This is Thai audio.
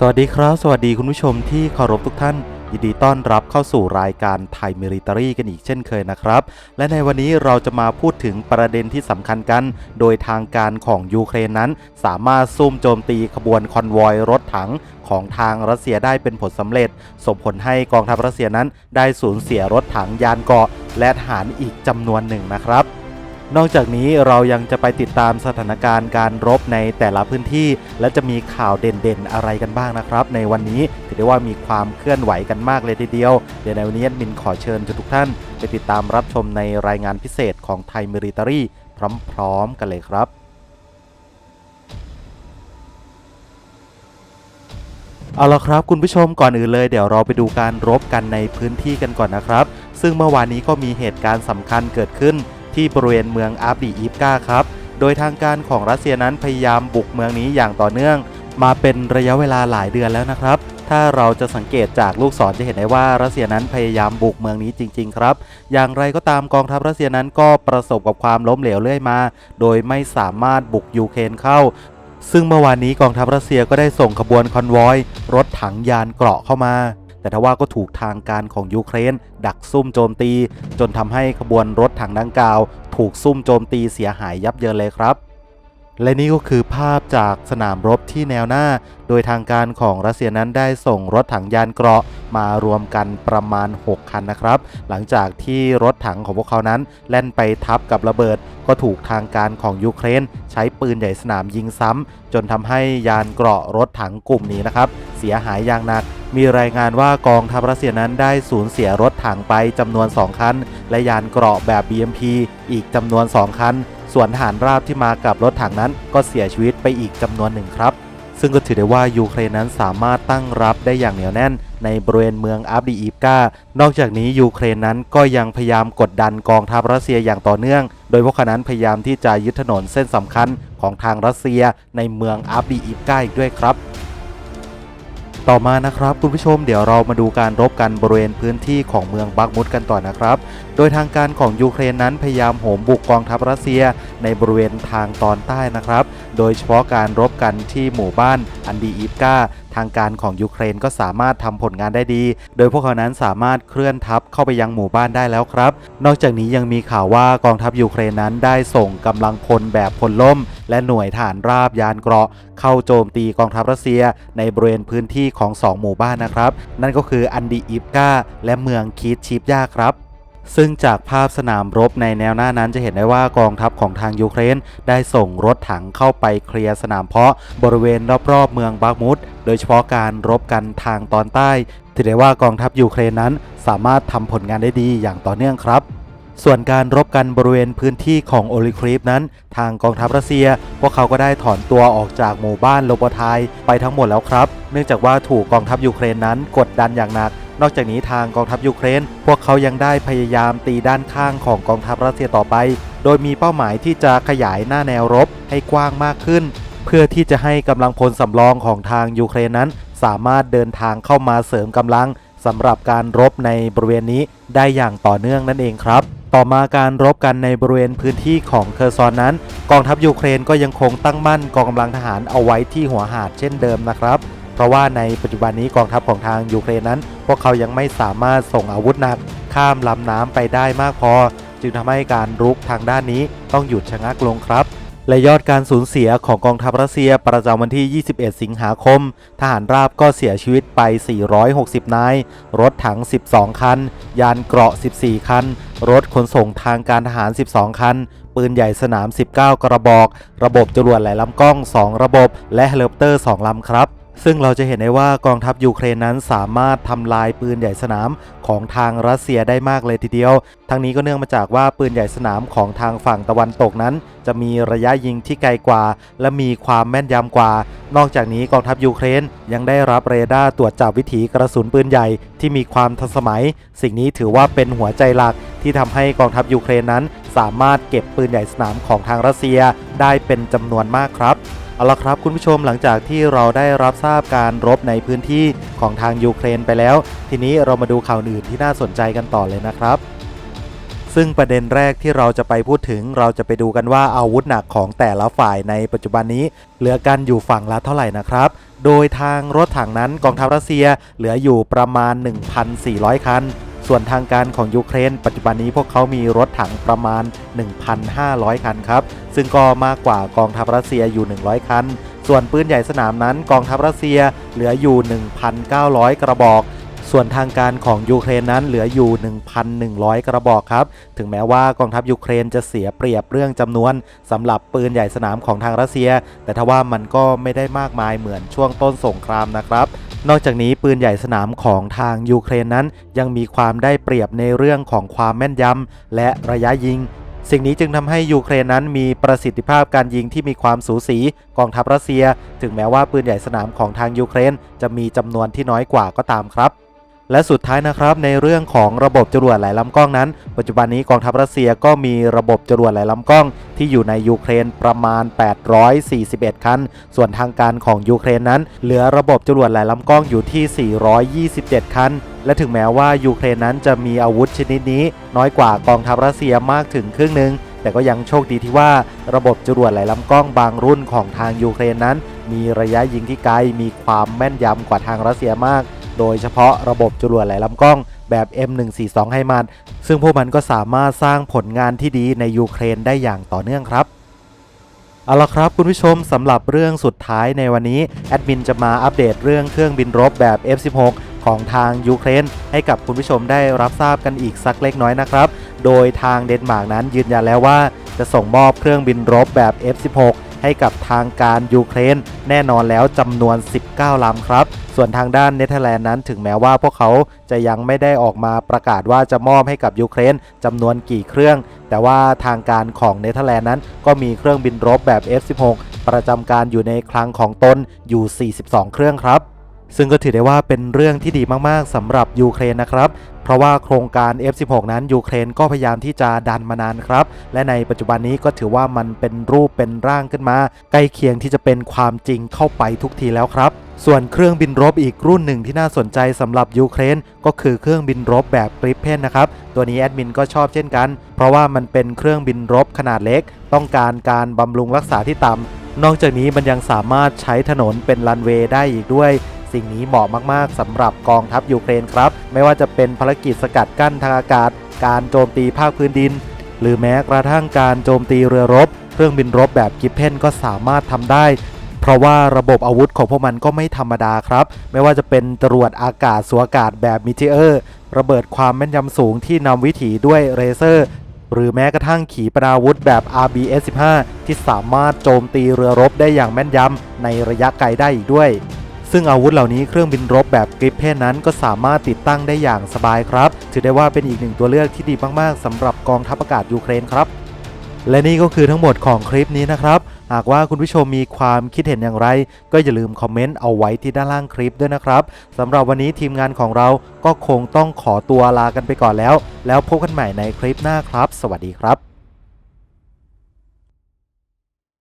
สวัสดีครับ สวัสดีคุณผู้ชมที่เคารพทุกท่าน ยินดีต้อนรับเข้าสู่รายการไทยมิริตรีกันอีกเช่นเคยนะครับ และในวันนี้เราจะมาพูดถึงประเด็นที่สำคัญกัน โดยทางการของยูเครนนั้น สามารถซุ่มโจมตีขบวนคอนวอยรถถังของทางรัสเซียได้เป็นผลสำเร็จ ส่งผลให้กองทัพรัสเซียนั้น ได้สูญเสียรถถังยานเกราะและทหารอีกจำนวนหนึ่งนะครับ นอกจากนี้เรายังจะไปติดตามสถานการณ์การรบในแต่ละพื้นที่ และจะมีข่าวเด่นๆอะไรกันบ้างนะครับ ในวันนี้ถือได้ว่ามีความเคลื่อนไหวกันมากเลยทีเดียว เดี๋ยวในวันนี้มินขอเชิญทุกท่าน ไปติดตามรับชมในรายงานพิเศษของไทยมิริตรีพร้อมๆกันเลยครับเอาละครับคุณผู้ชมก่อนอื่นเลยเดี๋ยวเราไปดูการรบกันในพื้นที่กันก่อนนะครับ ซึ่งเมื่อวานนี้ก็มีเหตุการณ์สำคัญเกิดขึ้น ที่บริเวณเมืองอาบดีอีฟกาครับ โดยทางการของรัสเซียนั้นพยายามบุกเมืองนี้อย่างต่อเนื่อง มาเป็นระยะเวลาหลายเดือนแล้วนะครับ ถ้าเราจะสังเกตจากลูกศรจะเห็นได้ว่ารัสเซียนั้นพยายามบุกเมืองนี้จริง ๆ ครับ อย่างไรก็ตามกองทัพรัสเซียนั้นก็ประสบกับความล้มเหลวเรื่อยมา โดยไม่สามารถบุกยูเครนเข้าซึ่งเมื่อวานนี้กองทัพรัสเซียก็ได้ส่งขบวนคอนวอย รถถังยานเกราะเข้ามา แต่ทว่าก็ถูกทางการของยูเครน ดักซุ่มโจมตี จนทำให้ขบวนรถถังดังกล่าว ถูกซุ่มโจมตีเสียหายยับเยินเลยครับ และนี่ก็คือภาพจากสนามรบที่แนวหน้า โดยทางการของรัสเซียนั้นได้ส่งรถถังยานเกราะมารวมกันประมาณ 6 คันนะครับ หลังจากที่รถถังของพวกเขานั้น แล่นไปทับกับระเบิด ก็ถูกทางการของยูเครน ใช้ปืนใหญ่สนามยิงซ้ำจนทำให้ยานเกราะรถถังกลุ่มนี้นะครับ เสียหายอย่างหนักมีรายงานว่ากองทัพรัสเซียนั้นได้สูญเสียรถถังไปจำนวน 2 คัน และยานเกราะแบบ BMP อีกจำนวน 2 คัน ส่วนทหารราบที่มากับรถถังนั้นก็เสียชีวิตไปอีกจำนวนหนึ่งครับ ซึ่งก็ถือได้ว่ายูเครนนั้นสามารถตั้งรับได้อย่างเหนียวแน่น ในบริเวณเมืองอับดีอีฟกานอกจากนี้ยูเครนนั้นก็ยังพยายามกดดันกองทัพรัสเซียอย่างต่อเนื่อง โดยพวกเขานั้นพยายามที่จะยึดถนนเส้นสำคัญของทางรัสเซียในเมืองอับดีอีฟกาอีกด้วยครับต่อมานะครับคุณผู้ชมเดี๋ยวเรามาดูการรบกันบริเวณพื้นที่ของเมืองบักมุดกันต่อนะครับ โดยทางการของยูเครนนั้นพยายามโหมบุกกองทัพรัสเซียในบริเวณทางตอนใต้นะครับ โดยเฉพาะการรบกันที่หมู่บ้านอันดีอีฟกาทางการของยูเครนก็สามารถทำผลงานได้ดี โดยพวกเขานั้นสามารถเคลื่อนทัพเข้าไปยังหมู่บ้านได้แล้วครับ นอกจากนี้ยังมีข่าวว่ากองทัพยูเครนนั้นได้ส่งกำลังพลแบบพลล่ม และหน่วยฐานราบยานเกราะ เข้าโจมตีกองทัพรัสเซีย ในบริเวณพื้นที่ของ 2 หมู่บ้านนะครับ นั่นก็คืออันดีอีฟกาและเมืองคีตชิปยาครับ ซึ่งจากภาพสนามรบในแนวหน้านั้นจะเห็นได้ว่ากองทัพของทางยูเครน ได้ส่งรถถังเข้าไปเคลียร์สนามเพาะบริเวณรอบๆเมืองบาคมุดโดยเฉพาะการรบกันทางตอนใต้ถือได้ว่ากองทัพยูเครนนั้นสามารถทำผลงานได้ดีอย่างต่อเนื่องครับส่วนการรบกันบริเวณพื้นที่ของโอลิครีฟนั้น ทางกองทัพรัสเซีย พวกเขาก็ได้ถอนตัวออกจากหมู่บ้านโลโบไทายไปทั้งหมดแล้วครับ เนื่องจากว่าถูกกองทัพยูเครนนั้นกดดันอย่างหนัก นอกจากนี้ทางกองทัพยูเครน พวกเขายังได้พยายามตีด้านข้างของกองทัพรัสเซียต่อไป โดยมีเป้าหมายที่จะขยายหน้าแนวรบให้กว้างมากขึ้น เพื่อที่จะให้กำลังพลสำรองของทางยูเครนนั้น สามารถเดินทางเข้ามาเสริมกำลังสำหรับการรบในบริเวณนี้ได้อย่างต่อเนื่องนั่นเองครับ ต่อมาการรบกันในบริเวณพื้นที่ของเคอร์ซอนนั้น กองทัพยูเครนก็ยังคงตั้งมั่นกองกำลังทหารเอาไว้ที่หัวหาดเช่นเดิมนะครับ เพราะว่าในปัจจุบันนี้กองทัพของทางยูเครนนั้น พวกเขายังไม่สามารถส่งอาวุธหนัก ข้ามลำน้ำไปได้มากพอ จึงทำให้การรุกทางด้านนี้ต้องหยุดชะงักลงครับและยอดการสูญเสียของกองทัพรัสเซียประจำวันที่ 21 สิงหาคม ทหารราบก็เสียชีวิตไป 460 นาย รถถัง 12 คัน ยานเกราะ 14 คัน รถขนส่งทางการทหาร 12 คัน ปืนใหญ่สนาม 19 กระบอก ระบบจรวดหลายลำกล้อง 2 ระบบ และเฮลิคอปเตอร์ 2 ลำครับ ซึ่งเราจะเห็นได้ว่ากองทัพยูเครนนั้นสามารถทำลายปืนใหญ่สนามของทางรัสเซียได้มากเลยทีเดียว ทั้งนี้ก็เนื่องมาจากว่าปืนใหญ่สนามของทางฝั่งตะวันตกนั้น จะมีระยะยิงที่ไกลกว่า และมีความแม่นยำกว่า นอกจากนี้กองทัพยูเครนยังได้รับเรดาร์ตรวจจับวิถีกระสุนปืนใหญ่ที่มีความทันสมัย สิ่งนี้ถือว่าเป็นหัวใจหลักที่ทำให้กองทัพยูเครนนั้น สามารถเก็บปืนใหญ่สนามของทางรัสเซียได้เป็นจำนวนมากครับ เอาละครับคุณผู้ชมหลังจากที่เราได้รับทราบการรบในพื้นที่ของทางยูเครนไปแล้ว ทีนี้เรามาดูข่าวอื่นที่น่าสนใจกันต่อเลยนะครับ ซึ่งประเด็นแรกที่เราจะไปพูดถึง เราจะไปดูกันว่าอาวุธหนักของแต่ละฝ่ายในปัจจุบันนี้ เหลือกันอยู่ฝั่งละเท่าไหร่นะครับโดยทางรถถังนั้นกองทัพรัสเซียเหลืออยู่ประมาณ 1,400 คัน ส่วนทางการของยูเครน ปัจจุบันนี้พวกเขามีรถถังประมาณ 1,500 คันครับ ซึ่งก็มากกว่ากองทัพรัสเซียอยู่ 100 คัน ส่วนปืนใหญ่สนามนั้นกองทัพรัสเซียเหลืออยู่ 1,900 กระบอก ส่วนทางการของยูเครนนั้นเหลืออยู่ 1,100 กระบอกครับ ถึงแม้ว่ากองทัพยูเครนจะเสียเปรียบเรื่องจำนวนสำหรับปืนใหญ่สนามของทางรัสเซีย แต่ทว่ามันก็ไม่ได้มากมายเหมือนช่วงต้นสงครามนะครับนอกจากนี้ปืนใหญ่สนามของทางยูเครนนั้น ยังมีความได้เปรียบในเรื่องของความแม่นยำและระยะยิง สิ่งนี้จึงทำให้ยูเครนนั้นมีประสิทธิภาพการยิงที่มีความสูสีกองทัพรัสเซีย ถึงแม้ว่าปืนใหญ่สนามของทางยูเครนจะมีจำนวนที่น้อยกว่าก็ตามครับ และสุดท้ายนะครับในเรื่องของระบบจรวดหลายลำกล้องนั้น ปัจจุบันนี้กองทัพรัสเซียก็มีระบบจรวดหลายลำกล้อง ที่อยู่ในยูเครนประมาณ 841 คัน ส่วนทางการของยูเครนนั้น เหลือระบบจรวดหลายลำกล้องอยู่ที่ 427 คัน และถึงแม้ว่ายูเครนนั้นจะมีอาวุธชนิดนี้ น้อยกว่ากองทัพรัสเซียมากถึงครึ่งหนึ่งแต่ก็ยังโชคดีที่ว่าระบบจรวดหลายลำกล้องบางรุ่นของทางยูเครนนั้น มีระยะยิงที่ไกลมีความแม่นยำกว่าทางรัสเซียมาก โดยเฉพาะระบบจรวดหลายลำกล้องแบบ M142 ให้มัน ซึ่งพวกมันก็สามารถสร้างผลงานที่ดีในยูเครนได้อย่างต่อเนื่องครับเอาละครับคุณผู้ชมสำหรับเรื่องสุดท้ายในวันนี้ แอดมินจะมาอัปเดตเรื่องเครื่องบินรบแบบ F16 ของทางยูเครน ให้กับคุณผู้ชมได้รับทราบกันอีกสักเล็กน้อยนะครับ โดยทางเดนมาร์กนั้นยืนยันแล้วว่าจะส่งมอบเครื่องบินรบแบบ F16 ให้กับทางการยูเครนแน่นอนแล้วจำนวน 19ลำครับ ส่วนทางด้านเนเธอร์แลนด์นั้นถึงแม้ว่าพวกเขาจะยังไม่ได้ออกมาประกาศว่าจะมอบให้กับยูเครนจำนวนกี่เครื่อง แต่ว่าทางการของเนเธอร์แลนด์นั้น ก็มีเครื่องบินรบแบบ F16 ประจำการอยู่ในคลังของตนอยู่ 42 เครื่องครับ ซึ่งก็ถือได้ว่าเป็นเรื่องที่ดีมากๆสำหรับยูเครนนะครับ เพราะว่าโครงการ F16 นั้นยูเครนก็พยายามที่จะดันมานานครับ และในปัจจุบันนี้ก็ถือว่ามันเป็นรูปเป็นร่างขึ้นมา ใกล้เคียงที่จะเป็นความจริงเข้าไปทุกทีแล้วครับ ส่วนเครื่องบินรบอีกรุ่นหนึ่งที่น่าสนใจสำหรับยูเครนก็คือเครื่องบินรบแบบกริปเพนนะครับ ตัวนี้แอดมินก็ชอบเช่นกัน เพราะว่ามันเป็นเครื่องบินรบขนาดเล็ก ต้องการการบำรุงรักษาที่ต่ำนอกจากนี้มันยังสามารถใช้ถนนเป็นรันเวย์ได้อีกด้วย สิ่งนี้เหมาะมากๆสำหรับกองทัพยูเครนครับ ไม่ว่าจะเป็นภารกิจสกัดกั้นทางอากาศ การโจมตีภาคพื้นดิน หรือแม้กระทั่งการโจมตีเรือรบ เครื่องบินรบแบบกิปเพนก็สามารถทำได้ เพราะว่าระบบอาวุธของพวกมันก็ไม่ธรรมดาครับ ไม่ว่าจะเป็นจรวดอากาศสวอากาศแบบมิเทเออร์ระเบิดความแม่นยำสูงที่นำวิถีด้วยเรเซอร์หรือแม้กระทั่งขีปนาวุธแบบ RBS-15 ที่สามารถโจมตีเรือรบได้อย่างแม่นยำในระยะไกลได้อีกด้วย ซึ่งอาวุธเหล่านี้เครื่องบินรบแบบกริปเพนนั้นก็สามารถติดตั้งได้อย่างสบายครับ ถือได้ว่าเป็นอีกหนึ่งตัวเลือกที่ดีมากๆสำหรับกองทัพอากาศยูเครนครับและนี่ก็คือทั้งหมดของคลิปนี้นะครับ หากว่าคุณผู้ชมมีความคิดเห็นอย่างไร ก็อย่าลืมคอมเมนต์เอาไว้ที่ด้านล่างคลิปด้วยนะครับสำหรับวันนี้ทีมงานของเราก็คงต้องขอตัวลากันไปก่อนแล้ว แล้วพบกันใหม่ในคลิปหน้าครับ สวัสดีครับ